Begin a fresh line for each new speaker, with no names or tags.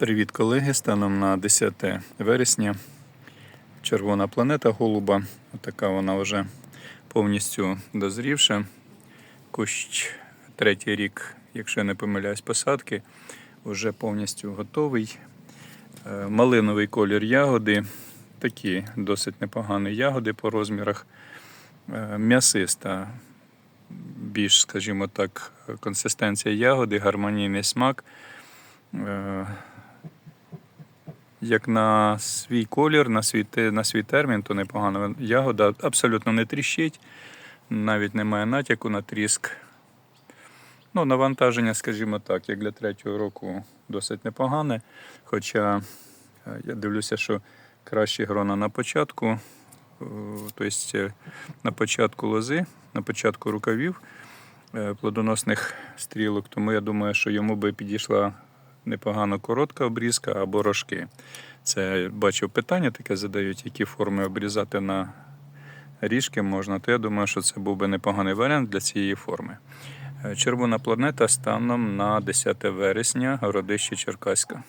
Привіт, колеги! Станом на 10 вересня. Червона планета голуба. Така вона вже повністю дозрівша. Кущ третій рік, якщо я не помиляюсь, посадки, вже повністю готовий. Е, Малиновий колір ягоди. Такі досить непогані ягоди по розмірах. Е, М'ясиста, більш, скажімо так, консистенція ягоди, гармонійний смак. Як на свій колір, на свій, на свій термін, то непогано. Ягода абсолютно не тріщить, навіть немає натяку на тріск. Ну, навантаження, скажімо так, як для третього року досить непогане. Хоча е, я дивлюся, що краще грона на початку, е, тобто е, на початку лози, на початку рукавів плодоносних стрілок, тому я думаю, що йому би підійшла непогано коротка обрізка або рожки. Це бачив питання таке задають, які форми обрізати на ріжки можна, то я думаю, що це був би непоганий варіант для цієї форми. Е, Червона планета станом на 10 вересня, городище Черкаська.